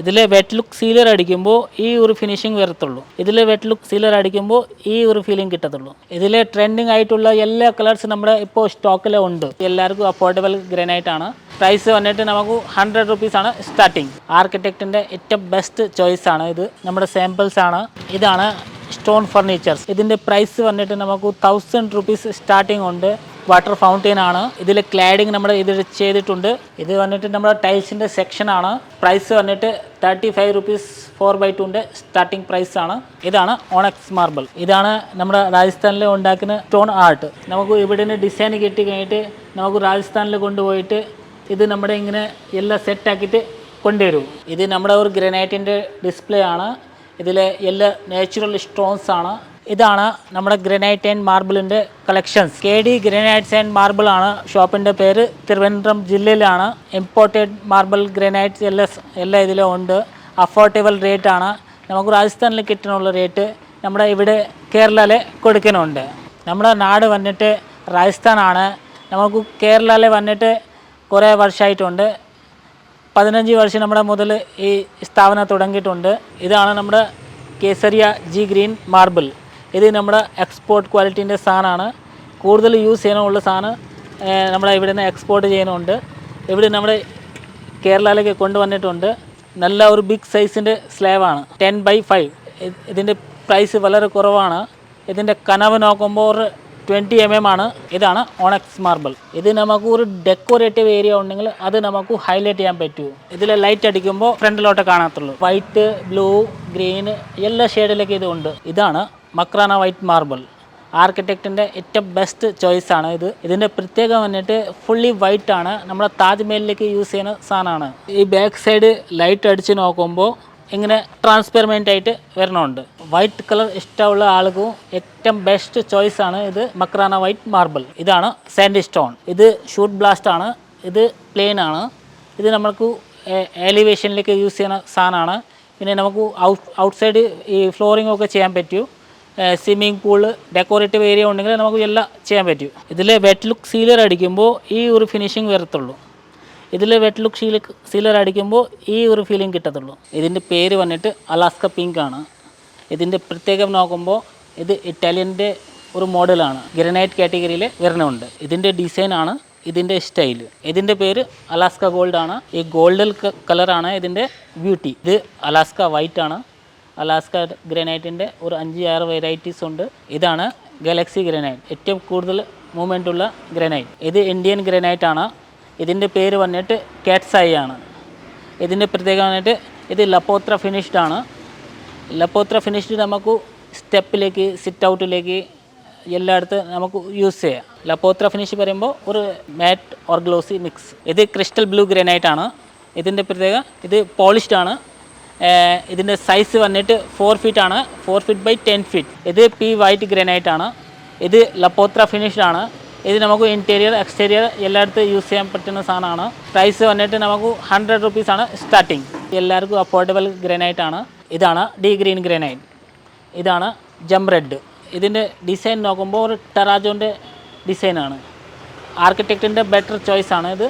ഇതിൽ wet look sealer അടിക്കുമ്പോൾ ഈ ഒരു ഫിനിഷിംഗ് വരത്തുള്ളൂ. ഇതിൽ വെറ്റ് ലുക്ക് സീലർ അടിക്കുമ്പോൾ ഈ ഒരു ഫീലിംഗ് കിട്ടത്തുള്ളൂ. ഇതിൽ ട്രെൻഡിങ് ആയിട്ടുള്ള എല്ലാ കളേഴ്സ് നമ്മുടെ ഇപ്പോൾ സ്റ്റോക്കിൽ ഉണ്ട്. എല്ലാവർക്കും അഫോർഡബിൾ ഗ്രാനൈറ്റ് ആണ് പ്രൈസ് വന്നിട്ട് നമുക്ക് ഹൺഡ്രഡ് റുപ്പീസ് ആണ് സ്റ്റാർട്ടിങ് ആർക്കിടെക്റ്റിന്റെ ഏറ്റവും ബെസ്റ്റ് ചോയ്സ് ആണ് ഇത്. നമ്മുടെ സാമ്പിൾസ് ആണ്. ഇതാണ് സ്റ്റോൺ ഫർണിച്ചേഴ്സ് ഇതിന്റെ പ്രൈസ് വന്നിട്ട് നമുക്ക് തൗസൻഡ് റുപ്പീസ് സ്റ്റാർട്ടിംഗ് ഉണ്ട്. വാട്ടർ ഫൗണ്ടെയിൻ ആണ്. ഇതിൽ ക്ലാഡിങ് നമ്മൾ ഇത് ചെയ്തിട്ടുണ്ട്. ഇത് വന്നിട്ട് നമ്മുടെ ടൈൽസിന്റെ സെക്ഷൻ ആണ്. പ്രൈസ് വന്നിട്ട് thirty five rupees four by ടുന്റെ starting price ആണ്. ഇതാണ് ഓണക്സ് മാർബിൾ ഇതാണ് നമ്മുടെ രാജസ്ഥാനിൽ ഉണ്ടാക്കുന്ന സ്റ്റോൺ ആർട്ട് നമുക്ക് ഇവിടെ നിന്ന് ഡിസൈൻ കിട്ടി കഴിഞ്ഞിട്ട് നമുക്ക് രാജസ്ഥാനിൽ കൊണ്ടുപോയിട്ട് ഇത് നമ്മുടെ ഇങ്ങനെ എല്ലാം സെറ്റാക്കിയിട്ട് കൊണ്ടുവരും. ഇത് നമ്മുടെ ഒരു ഗ്രനൈറ്റിന്റെ ഡിസ്പ്ലേ ആണ്. ഇതിലെ എല്ലാ നാച്ചുറൽ സ്റ്റോൺസ് ആണ്. ഇതാണ് നമ്മുടെ granite and മാർബിളിന്റെ collections K D granites and marble ആണ് ഷോപ്പിന്റെ പേര്. തിരുവനന്തപുരം ജില്ലയിലാണ് ഇമ്പോർട്ടഡ് മാർബിൾ ഗ്രനൈറ്റ്സ് എല്ലാം എല്ലാം ഇതിലും ഉണ്ട്. അഫോർഡബിൾ റേറ്റ് ആണ്. നമുക്ക് രാജസ്ഥാനിൽ കിട്ടാനുള്ള റേറ്റ് നമ്മുടെ ഇവിടെ കേരളയിൽ കൊടുക്കുന്നുണ്ട്. നമ്മുടെ നാട് വന്നിട്ട് രാജസ്ഥാനാണ്. നമുക്ക് കേരളയിൽ വന്നിട്ട് കുറേ വർഷമായിട്ടുണ്ട് പതിനഞ്ച് വർഷം നമ്മുടെ മുതൽ ഈ സ്ഥാപനം തുടങ്ങിയിട്ടുണ്ട്. ഇതാണ് നമ്മുടെ കേസരിയ ജി ഗ്രീൻ മാർബിൾ ഇത് നമ്മുടെ എക്സ്പോർട്ട് ക്വാളിറ്റീന്റെ സാധനമാണ്. കൂടുതൽ യൂസ് ചെയ്യാനുള്ള സാധനം നമ്മളെ ഇവിടെ നിന്ന് എക്സ്പോർട്ട് ചെയ്യുന്നുണ്ട്. ഇവിടെ നമ്മുടെ കേരളയിലേക്ക് കൊണ്ടുവന്നിട്ടുണ്ട്. നല്ല ഒരു ബിഗ് സൈസിന്റെ സ്ലാബാണ് ടെൻ ബൈ ഫൈവ് ഇതിന്റെ പ്രൈസ് വളരെ കുറവാണ്. ഇതിന്റെ കനവ് നോക്കുമ്പോൾ ഒരു ട്വന്റി എം എം ആണ്. ഇതാണ് ഓണക്സ് മാർബിൾ ഇത് നമുക്ക് ഒരു ഡെക്കോറേറ്റീവ് ഏരിയ ഉണ്ടെങ്കിൽ അത് നമുക്ക് ഹൈലൈറ്റ് ചെയ്യാൻ പറ്റൂ. ഇതിൽ ലൈറ്റ് അടിക്കുമ്പോൾ ഫ്രണ്ടിലോട്ട് കാണത്തുള്ളൂ. വൈറ്റ് ബ്ലൂ ഗ്രീൻ എല്ലാ ഷെയ്ഡിലേക്ക് ഇതുണ്ട് ഇതാണ് മക്രാന വൈറ്റ് മാർബിൾ. ആർക്കിടെക്റ്റിന്റെ ഏറ്റവും ബെസ്റ്റ് ചോയ്സ് ആണ് ഇത്. ഇതിന്റെ പ്രത്യേകം വന്നിട്ട് ഫുള്ളി വൈറ്റ് ആണ്. നമ്മുടെ താജ്മഹലിലേക്ക് യൂസ് ചെയ്യുന്ന സാധനമാണ്. ഈ ബാക്ക് സൈഡ് ലൈറ്റ് അടിച്ച് നോക്കുമ്പോൾ ഇങ്ങനെ ട്രാൻസ്പെർമെന്റ് ആയിട്ട് വരണമുണ്ട് വൈറ്റ് കളർ ഇഷ്ടമുള്ള ആൾക്കും ഏറ്റവും ബെസ്റ്റ് ചോയ്സ് ആണ് ഇത് മക്രാന വൈറ്റ് മാർബിൾ. ഇതാണ് സാൻഡി സ്റ്റോൺ ഇത് ഷൂട്ട് ബ്ലാസ്റ്റ് ആണ്. ഇത് പ്ലെയിൻ ആണ്. ഇത് നമുക്ക് എലിവേഷനിലേക്ക് യൂസ് ചെയ്യുന്ന സാധനമാണ്. പിന്നെ നമുക്ക് ഔട്ട് ഔട്ട്സൈഡ് ഈ ഫ്ലോറിംഗ് ഒക്കെ ചെയ്യാൻ പറ്റൂ. സ്വിമ്മിംഗ് പൂൾ ഡെക്കോറേറ്റീവ് ഏരിയ ഉണ്ടെങ്കിൽ നമുക്ക് എല്ലാം ചെയ്യാൻ പറ്റും. ഇതിൽ വെറ്റ് ലുക്ക് സീലർ അടിക്കുമ്പോൾ ഈ ഒരു ഫിനിഷിങ് വരത്തുള്ളൂ. ഇതിൽ വെറ്റ് ലുക്ക് സീല സീലർ അടിക്കുമ്പോൾ ഈ ഒരു ഫീലിംഗ് കിട്ടത്തുള്ളൂ. ഇതിന്റെ പേര് വന്നിട്ട് അലാസ്ക പിങ്ക് ആണ്. ഇതിന്റെ പ്രത്യേകം നോക്കുമ്പോൾ ഇത് ഇറ്റാലിയന്റെ ഒരു മോഡലാണ്. ഗ്രനൈറ്റ് കാറ്റഗറിയിൽ വരണമുണ്ട് ഇതിന്റെ ഡിസൈനാണ് ഇതിന്റെ സ്റ്റൈൽ ഇതിന്റെ പേര് അലാസ്ക ഗോൾഡ് ആണ്. ഈ ഗോൾഡൽ കളറാണ് ഇതിന്റെ ബ്യൂട്ടി ഇത് അലാസ്ക വൈറ്റ് ആണ്. അലാസ്ക ഗ്രനൈറ്റിന്റെ ഒരു അഞ്ച് ആറ് വെറൈറ്റീസ് ഉണ്ട്. ഇതാണ് ഗാലക്സി ഗ്രനൈറ്റ്. ഏറ്റവും കൂടുതൽ മൂവ്മെന്റ് ഉള്ള ഗ്രനൈറ്റ്. ഇത് ഇന്ത്യൻ ഗ്രനൈറ്റ് ആണ്. ഇതിന്റെ പേര് വന്നിട്ട് കാറ്റ്സായി ആണ്. ഇതിന്റെ പ്രത്യേകത വന്നിട്ട് ഇത് ലപ്പോത്ര ഫിനിഷ്ഡ് ആണ്. ലപ്പോത്ര ഫിനിഷ്ഡ് നമുക്ക് സ്റ്റെപ്പിലേക്ക് സിറ്റ് ഔട്ടിലേക്ക് എല്ലായിടത്തും നമുക്ക് യൂസ് ചെയ്യാം. ലപ്പോത്ര ഫിനിഷ് പറയുമ്പോൾ ഒരു മാറ്റ് ഓർ ഗ്ലോസി മിക്സ് ഇത് ക്രിസ്റ്റൽ ബ്ലൂ ഗ്രനൈറ്റ് ആണ്. ഇതിന്റെ പ്രത്യേക ഇത് പോളിഷ്ഡ് ആണ്. ഇതിന്റെ സൈസ് വന്നിട്ട് ഫോർ ഫീറ്റ് ആണ്. Four feet by ten feet ഇത് പി വൈറ്റ് ഗ്രനൈറ്റ് ആണ് ഇത് ലപ്പോത്ര ഫിനിഷ്ഡ് ആണ്. ഇത് നമുക്ക് ഇന്റീരിയർ എക്സ്റ്റീരിയർ എല്ലായിടത്തും യൂസ് ചെയ്യാൻ പറ്റുന്ന സാധനമാണ്. പ്രൈസ് വന്നിട്ട് നമുക്ക് ഹൺഡ്രഡ് ആണ് സ്റ്റാർട്ടിങ് എല്ലാവർക്കും അഫോർഡബിൾ ഗ്രനൈറ്റ് ആണ് ഇതാണ് ഡി ഗ്രീൻ ഗ്രനൈറ്റ് ഇതാണ് ജം റെഡ് ഇതിന്റെ ഡിസൈൻ നോക്കുമ്പോൾ ഒരു ടെറാജോന്റെ ഡിസൈനാണ് ആർക്കിടെക്റ്റിന്റെ ബെറ്റർ ചോയ്സ് ആണ് ഇത്.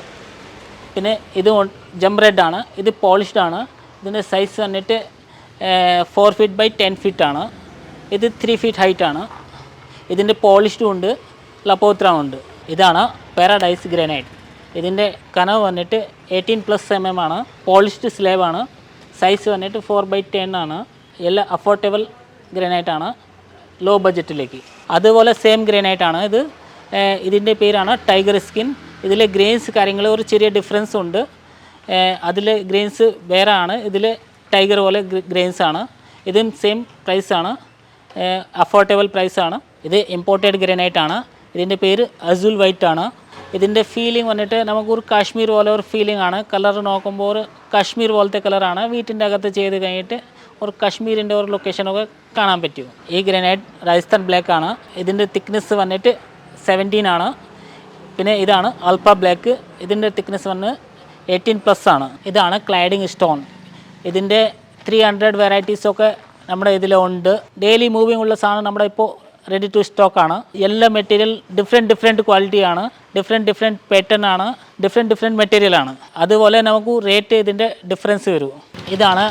പിന്നെ ഇത് ജം റെഡ് ആണ്. ഇത് പോളിഷ്ഡ് ആണ്. ഇതിന്റെ സൈസ് വന്നിട്ട് four feet by ten feet ആണ്. ഇത് ത്രീ ഫീറ്റ് ഹൈറ്റ് ആണ്. ഇതിന്റെ പോളിഷ്ഡും ഉണ്ട് ലപ്പോത്ര ഉണ്ട്. ഇതാണ് പാരഡൈസ് ഗ്രനൈറ്റ് ഇതിന്റെ കനവ് വന്നിട്ട് എയ്റ്റീൻ പ്ലസ് എം എം ആണ്. പോളിഷ്ഡ് സ്ലേബ് ആണ്. സൈസ് വന്നിട്ട് ഫോർ ബൈ ടെൻ ആണ്. എല്ലാം അഫോർഡബിൾ ഗ്രനൈറ്റ് ആണ്. ലോ ബഡ്ജറ്റിലേക്ക് അതുപോലെ സെയിം ഗ്രനൈറ്റ് ആണ് ഇത്. ഇതിന്റെ പേരാണ് ടൈഗർ സ്കിൻ ഇതിലെ ഗ്രെയിൻസ് കാര്യങ്ങൾ ഒരു ചെറിയ ഡിഫറൻസ് ഉണ്ട്. അതിൽ ഗ്രെയിൻസ് വേറെ ആണ് ഇതിൽ ടൈഗർ പോലെ ഗ്രെയിൻസ് ആണ് ഇതും സെയിം പ്രൈസാണ്. അഫോർഡബിൾ പ്രൈസാണ്. ഇത് ഇമ്പോർട്ടഡ് ഗ്രാനൈറ്റ് ആണ് ഇതിന്റെ പേര് അസുൽ വൈറ്റ് ആണ് ഇതിന്റെ ഫീലിംഗ് വന്നിട്ട് നമുക്കൊരു കാശ്മീർ പോലെ ഒരു ഫീലിംഗ് ആണ് കളർ നോക്കുമ്പോൾ ഒരു കാശ്മീർ പോലത്തെ കളറാണ്. വീട്ടിന്റെ അകത്ത് ചെയ്ത് കഴിഞ്ഞിട്ട് ഒരു കാശ്മീരിന്റെ ഒരു ലൊക്കേഷനൊക്കെ കാണാൻ പറ്റും. ഈ ഗ്രനൈറ്റ് രാജസ്ഥാൻ ബ്ലാക്ക് ആണ് ഇതിന്റെ തിക്നെസ് വന്നിട്ട് സെവന്റീൻ ആണ്. പിന്നെ ഇതാണ് അൽപ്പ ബ്ലാക്ക്. ഇതിന്റെ തിക്നെസ് വന്ന് എയ്റ്റീൻ പ്ലസ് ആണ്. ഇതാണ് ക്ലൈഡിങ് സ്റ്റോൺ ഇതിന്റെ ത്രീ ഹൺഡ്രഡ് വെറൈറ്റീസൊക്കെ നമ്മുടെ ഇതിലുണ്ട്. ഡെയിലി മൂവിങ് ഉള്ള സാധനം നമ്മുടെ ഇപ്പോൾ റെഡി ടു സ്റ്റോക്ക് ആണ്. എല്ലാ മെറ്റീരിയൽ ഡിഫറെന്റ് ഡിഫറെന്റ് ക്വാളിറ്റിയാണ് ഡിഫറെന്റ് ഡിഫറെന്റ് പാറ്റേൺ ആണ്. ഡിഫറെന്റ് ഡിഫറെന്റ് മെറ്റീരിയൽ ആണ്. അതുപോലെ നമുക്ക് റേറ്റ് ഇതിന്റെ ഡിഫറൻസ് വരും. ഇതാണ്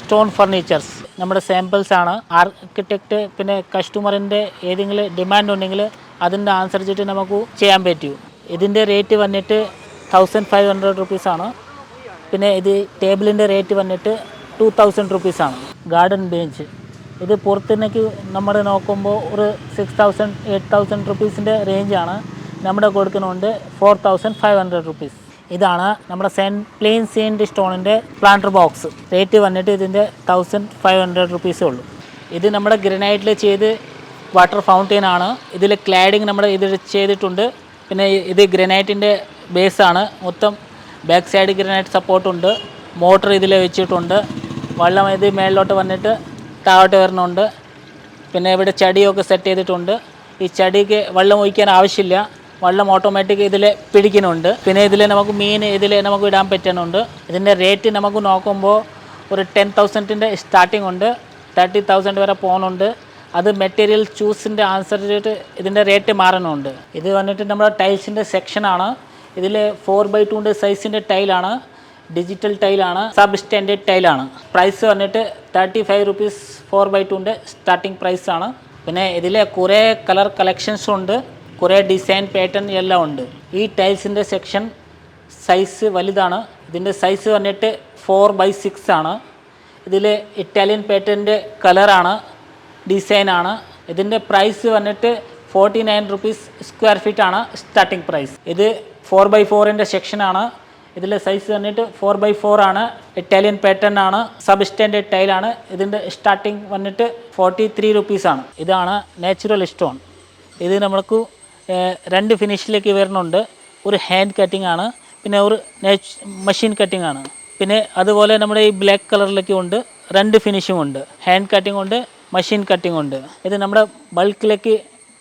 സ്റ്റോൺ ഫർണിച്ചേഴ്സ് നമ്മുടെ സാമ്പിൾസ് ആണ്. ആർക്കിടെക്റ്റ് പിന്നെ കസ്റ്റമറിന്റെ ഏതെങ്കിലും ഡിമാൻഡ് ഉണ്ടെങ്കിൽ അതിന്റെ അനുസരിച്ചിട്ട് നമുക്ക് ചെയ്യാൻ പറ്റൂ. ഇതിന്റെ റേറ്റ് വന്നിട്ട് തൗസൻഡ് ഫൈവ് ഹൺഡ്രഡ് റുപ്പീസാണ്. പിന്നെ ഇത് ടേബിളിന്റെ റേറ്റ് വന്നിട്ട് ടു തൗസൻഡ് റുപ്പീസാണ്. Garden bench. ഇത് പുറത്തുനിന്നേക്ക് നമ്മൾ നോക്കുമ്പോൾ ഒരു സിക്സ് തൗസൻഡ് എയ്റ്റ് തൗസൻഡ് റുപ്പീസിന്റെ റേഞ്ചാണ് നമ്മുടെ കൊടുക്കുന്നുണ്ട് four thousand five hundred rupees. ഇതാണ് നമ്മുടെ സെൻ പ്ലെയിൻ സെയിൻഡ് സ്റ്റോണിന്റെ പ്ലാന്റർ ബോക്സ്. റേറ്റ് വന്നിട്ട് ഇതിന്റെ തൗസൻഡ് ഫൈവ് ഹൺഡ്രഡ് റുപ്പീസേ ഉള്ളൂ. ഇത് നമ്മുടെ ഗ്രനൈറ്റിൽ ചെയ്ത് വാട്ടർ ഫൗണ്ടെയിൻ ആണ് ഇതിൽ ക്ലാഡിങ് നമ്മൾ ഇതിൽ ചെയ്തിട്ടുണ്ട്. പിന്നെ ഇത് ഗ്രനൈറ്റിന്റെ ബേസാണ്. മൊത്തം ബാക്ക് സൈഡ് ഗ്രനൈറ്റ് സപ്പോർട്ടുണ്ട്. മോട്ടർ ഇതിൽ വെച്ചിട്ടുണ്ട്. വെള്ളം ഇത് മേളിലോട്ട് വന്നിട്ട് താഴോട്ട് വരണുണ്ട്. പിന്നെ ഇവിടെ ചടിയൊക്കെ സെറ്റ് ചെയ്തിട്ടുണ്ട്. ഈ ചടിക്ക് വെള്ളം ഒഴിക്കാൻ ആവശ്യമില്ല. വെള്ളം ഓട്ടോമാറ്റിക് ഇതിൽ പിടിക്കുന്നുണ്ട്. പിന്നെ ഇതിൽ നമുക്ക് മീൻ ഇതിൽ നമുക്ക് ഇടാൻ പറ്റുന്നുണ്ട്. ഇതിന്റെ റേറ്റ് നമുക്ക് നോക്കുമ്പോൾ ഒരു ടെൻ തൗസൻഡിന്റെ സ്റ്റാർട്ടിംഗ് ഉണ്ട്. തേർട്ടി തൗസൻഡ് വരെ പോകുന്നുണ്ട് അത് മെറ്റീരിയൽ ചൂസിന്റെ അനുസരിച്ചിട്ട് ഇതിന്റെ റേറ്റ് മാറുന്നുണ്ട്. ഇത് വന്നിട്ട് നമ്മുടെ ടൈൽസിന്റെ സെക്ഷനാണ് ഇതിൽ ഫോർ ബൈ ടുന്റെ സൈസിന്റെ ടൈലാണ് ഡിജിറ്റൽ ടൈലാണ് സബ് സ്റ്റാൻഡേർഡ് ടൈലാണ് പ്രൈസ് വന്നിട്ട് thirty five rupees four by ടുന്റെ starting പ്രൈസാണ് പിന്നെ ഇതിൽ കുറേ കളർ കളക്ഷൻസും ഉണ്ട്. കുറേ ഡിസൈൻ പാറ്റേൺ എല്ലാം ഉണ്ട്. ഈ ടൈൽസിന്റെ സെക്ഷൻ സൈസ് വലുതാണ്. ഇതിന്റെ സൈസ് വന്നിട്ട് ഫോർ ബൈ സിക്സ് ആണ്. ഇതിൽ ഇറ്റാലിയൻ പാറ്റേണിന്റെ കളറാണ് ഡിസൈനാണ് ഇതിന്റെ പ്രൈസ് വന്നിട്ട് forty nine rupees square feet ആണ് സ്റ്റാർട്ടിംഗ് പ്രൈസ് ഇത് ഫോർ ബൈ ഫോറിന്റെ സെക്ഷനാണ് ഇതിലെ സൈസ് വന്നിട്ട് ഫോർ ബൈ ഫോർ ആണ്. ഇറ്റാലിയൻ പാറ്റേൺ ആണ്. സബ് സ്റ്റാൻഡേർഡ് ടൈലാണ് ഇതിന്റെ സ്റ്റാർട്ടിംഗ് വന്നിട്ട് ഫോർട്ടി ത്രീ റുപ്പീസാണ് ഇതാണ് നാച്ചുറൽ സ്റ്റോൺ ഇത് നമുക്ക് രണ്ട് ഫിനിഷിലേക്ക് വരുന്നുണ്ട്. ഒരു ഹാൻഡ് കട്ടിംഗ് ആണ്. പിന്നെ ഒരു മെഷീൻ കട്ടിംഗ് ആണ്. പിന്നെ അതുപോലെ നമ്മുടെ ഈ ബ്ലാക്ക് കളറിലേക്ക് ഉണ്ട്. രണ്ട് ഫിനിഷും ഉണ്ട്. ഹാൻഡ് കട്ടിംഗ് ഉണ്ട് മെഷീൻ കട്ടിംഗ് ഉണ്ട്. ഇത് നമ്മുടെ ബൾക്കിലേക്ക്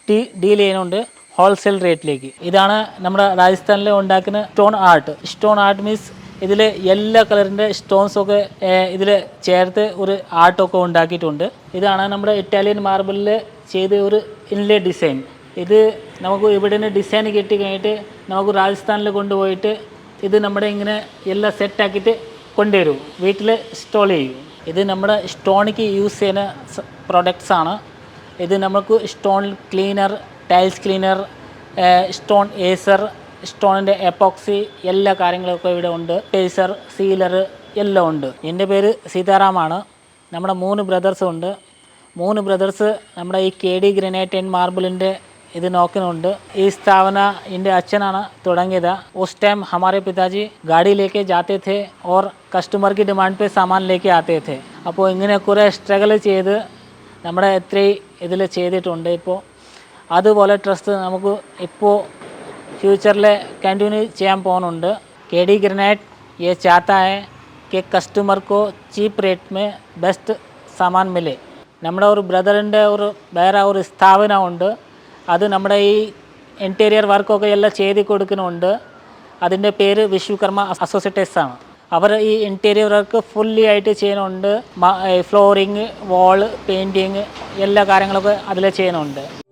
ഡീൽ ചെയ്യുന്നുണ്ട് ഹോൾസെയിൽ റേറ്റിലേക്ക്. ഇതാണ് നമ്മുടെ രാജസ്ഥാനിൽ ഉണ്ടാക്കുന്ന stone art. Stone art means ഇതിൽ എല്ലാ കളറിന്റെ സ്റ്റോൺസൊക്കെ ഇതിൽ ചേർത്ത് ഒരു ആർട്ടൊക്കെ ഉണ്ടാക്കിയിട്ടുണ്ട്. ഇതാണ് നമ്മുടെ ഇറ്റാലിയൻ മാർബിളിൽ ചെയ്ത ഒരു ഇൻലേ ഡിസൈൻ. ഇത് നമുക്ക് ഇവിടെ നിന്ന് ഡിസൈൻ കിട്ടി കഴിഞ്ഞിട്ട് നമുക്ക് രാജസ്ഥാനിൽ കൊണ്ടുപോയിട്ട് ഇത് നമ്മുടെ ഇങ്ങനെ എല്ലാം സെറ്റാക്കിയിട്ട് കൊണ്ടുവരും. വീട്ടിൽ സ്റ്റോൾ ചെയ്യും. ഇത് നമ്മുടെ സ്റ്റോണിക്ക് യൂസ് ചെയ്യുന്ന പ്രൊഡക്ട്സാണ് ആണ്. ഇത് നമുക്ക് stone cleaner tiles cleaner stone Acer സ്റ്റോണിൻ്റെ എപ്പോക്സി എല്ലാ കാര്യങ്ങളൊക്കെ ഇവിടെ ഉണ്ട് പേസർ സീലർ എല്ലാം ഉണ്ട് എൻ്റെ പേര് സീതാറാമാണ് നമ്മുടെ മൂന്ന് ബ്രദേഴ്സും ഉണ്ട് മൂന്ന് ബ്രദേഴ്സ് നമ്മുടെ ഈ കെ ഡി ഗ്രനൈറ്റ് ആൻഡ് മാർബിളിൻ്റെ ഇത് നോക്കുന്നുണ്ട് ഈ സ്ഥാപന എൻ്റെ അച്ഛനാണ് തുടങ്ങിയത് ഉസ് टाइम हमारे पिताजी गाड़ी लेके जाते थे और कस्टमर की डिमांड पे सामान लेके आते थे അപ്പോൾ ഇങ്ങനെ കുറേ സ്ട്രഗിൾ ചെയ്ത് നമ്മുടെ ഇത്രയും ഇതിൽ ചെയ്തിട്ടുണ്ട് ഇപ്പോൾ അതുപോലെ ട്രസ്റ്റ് നമുക്ക് ഇപ്പോൾ ഫ്യൂച്ചറിൽ കണ്ടിന്യൂ ചെയ്യാൻ പോകുന്നുണ്ട് കെ ഡി ഗ്രനൈറ്റ് ये चाहता है कि कस्टमर को चीप रेट में बेस्ट सामान मिले നമ്മുടെ ഒരു ബ്രദറിൻ്റെ ഒരു വേറെ ഒരു സ്ഥാപനമുണ്ട് അത് നമ്മുടെ ഈ ഇൻറ്റീരിയർ വർക്കൊക്കെ എല്ലാം ചെയ്ത് കൊടുക്കുന്നുണ്ട് അതിൻ്റെ പേര് വിശ്വകർമ്മ അസോസിയേറ്റേഴ്സ് ആണ് അവർ ഈ ഇന്റീരിയർ വർക്ക് ഫുള്ളി ആയിട്ട് ചെയ്യുന്നുണ്ട്. ഫ്ലോറിങ് വാൾ പെയിന്റിങ് എല്ലാ കാര്യങ്ങളൊക്കെ അതിൽ ചെയ്യുന്നുണ്ട്.